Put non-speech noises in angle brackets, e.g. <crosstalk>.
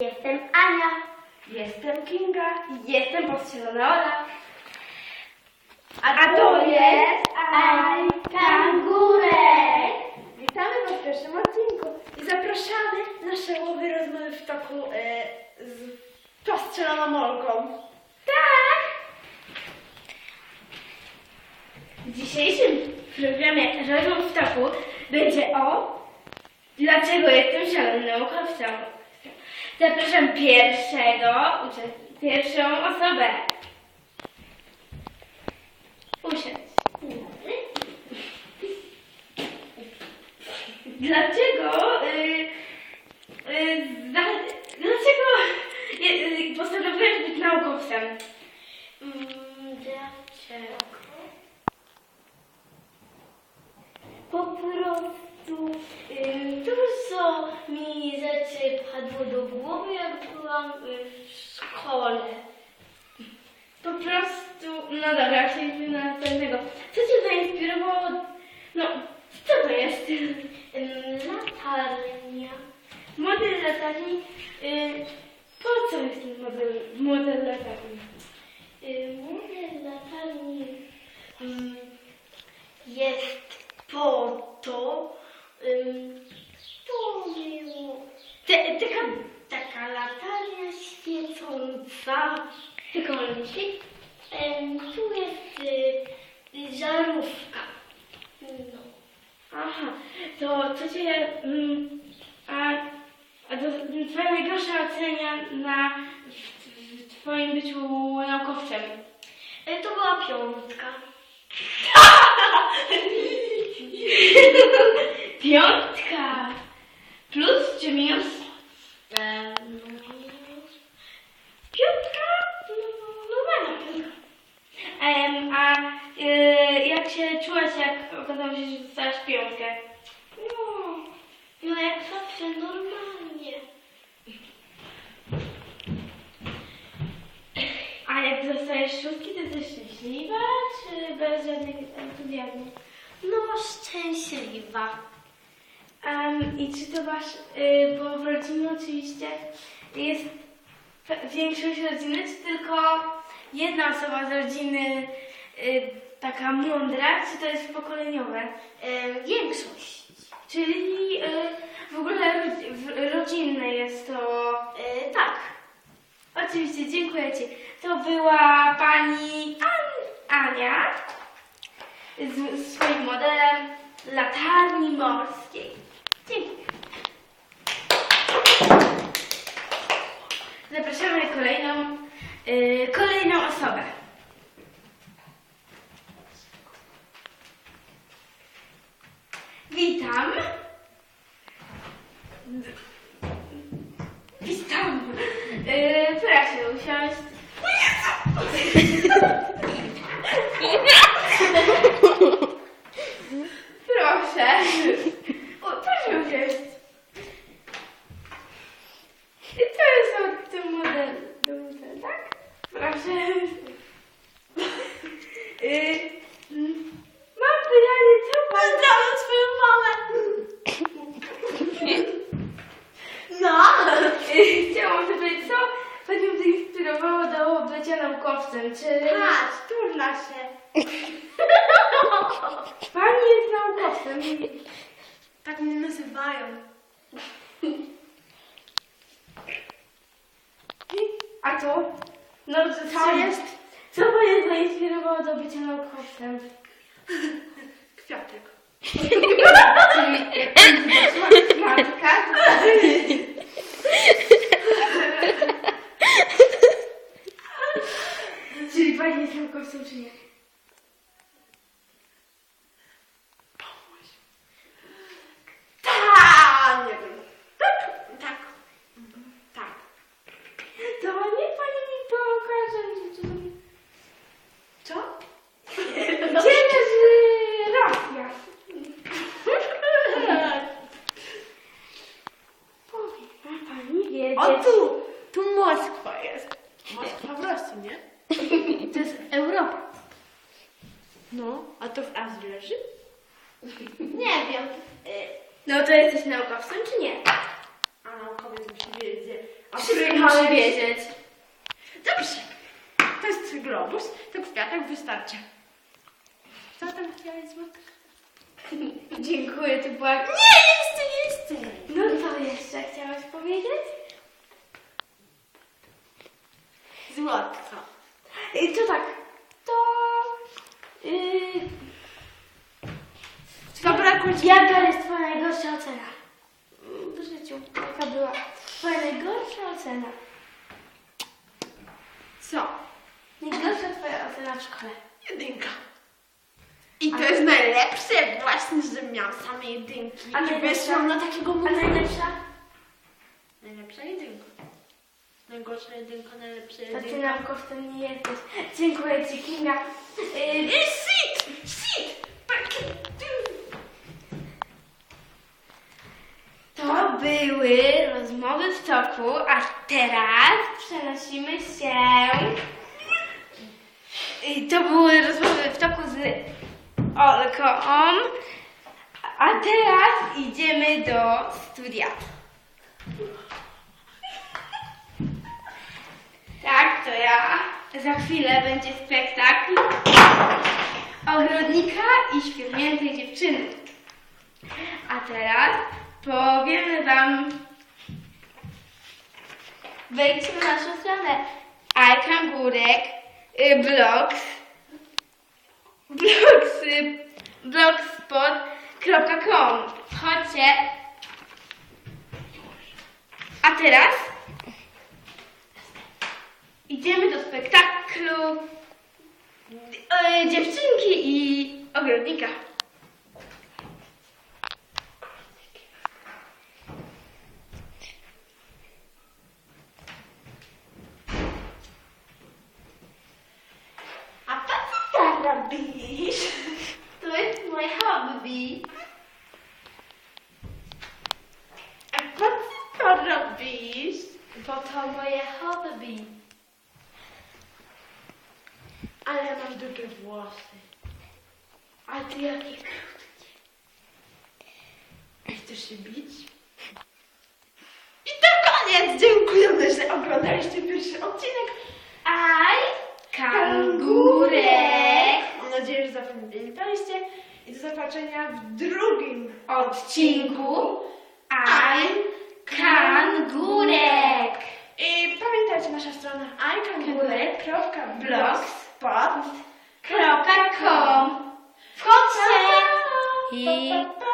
Jestem Ania. Jestem Kinga. Jestem postrzelona Ola. A to jest Aj Kangurek. Witamy Was w pierwszym odcinku i zapraszamy na szałowe rozmowy w toku e, z postrzeloną Molką. Tak. W dzisiejszym programie Rozmów w toku będzie o dlaczego jestem szalonym naukowcą. Zapraszam pierwszego, pierwszą osobę. Usiądź. Dlaczego, y, y, dlaczego y, postanowiłeś być naukowcem? Mm, Dlaczego? Po prostu ym, dużo mi rzeczy padło jak byłam y, w szkole. Po prostu, no dobra, przejdźmy na następnego. Co Cię zainspirowało? No, co to jest? Latarnia. Model latarni. Y, po co jest ten model, model latarni? Y, Model latarni ym, jest po to, ym, to te, taka, taka latarnia myśli? Em, tu jest y, żarówka. No. Aha, to co Cię... Mm, a, a to Twoja najgorsza ocenia na, w, w Twoim byciu naukowcem? E, To była piątka. <laughs> Piątka! Plus czy minus? Em, no, minus. Piątka? No, normalna piątka. Em, a y, jak się czułaś, jak okazało się, że dostałaś piątkę? No, no jak zawsze normalnie. A jak dostajesz szóstki, to jesteś szczęśliwa, czy bez żadnych entuzjazmu? No, szczęśliwa. Em, I czy to masz, y, bo w rodzinie oczywiście jest większość rodziny, czy tylko jedna osoba z rodziny y, taka mądra, czy to jest pokoleniowe? E, większość. Czyli y, w ogóle w- To była pani An- Ania z, z swoim modelem latarni morskiej. Dziękuję. Zapraszamy kolejną, y, kolejną osobę. Yy, proszę usiąść. Proszę. O, proszę usiąść. I to jest od tym model, model, tak? Proszę. Yy, mm, mam pytanie, co pan... Pozdrawiam swoją mamę. No! Chciałam zapytać, co Panią zainspirowało do bycia naukowcem? Czy Patrz, turna się. <laughs> Pani jest naukowcem? Tak mnie nazywają. A to? No, to co Co jest? Co Panią zainspirowało do bycia naukowcem? <laughs> Kwiatek. <laughs> Matka? Czyli Pani jest naukowcem, czy nie? Tak, nie wiem. Tak. Tak. To niech Pani mi pokaże, czy... Co? Gdzie leży Rosja? Powie ma O tu! Tu Moskwa jest. Moskwa w Rosji, nie? To jest Europa. No, a to w Azji leży? Nie wiem. Y, No to jesteś naukowcem, czy nie? A naukowiec musi wiedzieć, A przyjechałeś- musi wiedzieć. Dobrze. To jest globus, to kwiatek wystarczy. Co tam chciałeś złotek? <laughs> Dziękuję, ty była... Nie, jeszcze, Złotka. I to tak, to... Yy, Zabrakło ci... jaka jest twoja najgorsza ocena? W życiu, jaka była twoja najgorsza ocena? Co? Najgorsza twoja ocena w szkole? Jedynka. I to jest najlepsze właśnie, że miałam same jedynki. A I najlepsza? wyszłam na takiego A najlepsza? Najlepsza jedynka. Najgorsza jedynka, najlepsza To ty jedynka. nam kosztem nie jesteś. Dziękuję ci, Kinga. Yy, I sit! Sit! Taki... To były rozmowy w toku, a teraz przenosimy się. I To były rozmowy w toku z Olką, a teraz idziemy do studia. Tak, to ja. Za chwilę będzie spektakl ogrodnika i świetniętej dziewczyny. A teraz powiemy Wam. Wejdźcie na naszą stronę blogs, blogs, y, blogspot.com. Chodźcie. A teraz idziemy do spektaklu y, dziewczynki i ogrodnika. A co tam robisz? To jest moje hobby. A po co to robisz? Bo to moje hobby. Ale masz długie włosy. A ty jakie krótkie. Chcesz się bić? I to koniec! Dziękujemy, że oglądaliście pierwszy odcinek. Aj, kangurek. Mam nadzieję, że zapamiętaliście. I do zobaczenia w drugim Odcinku Aj, kangurek. I pamiętajcie, nasza strona iCangurek.blogspot Kropka com. Wchodźcie. I.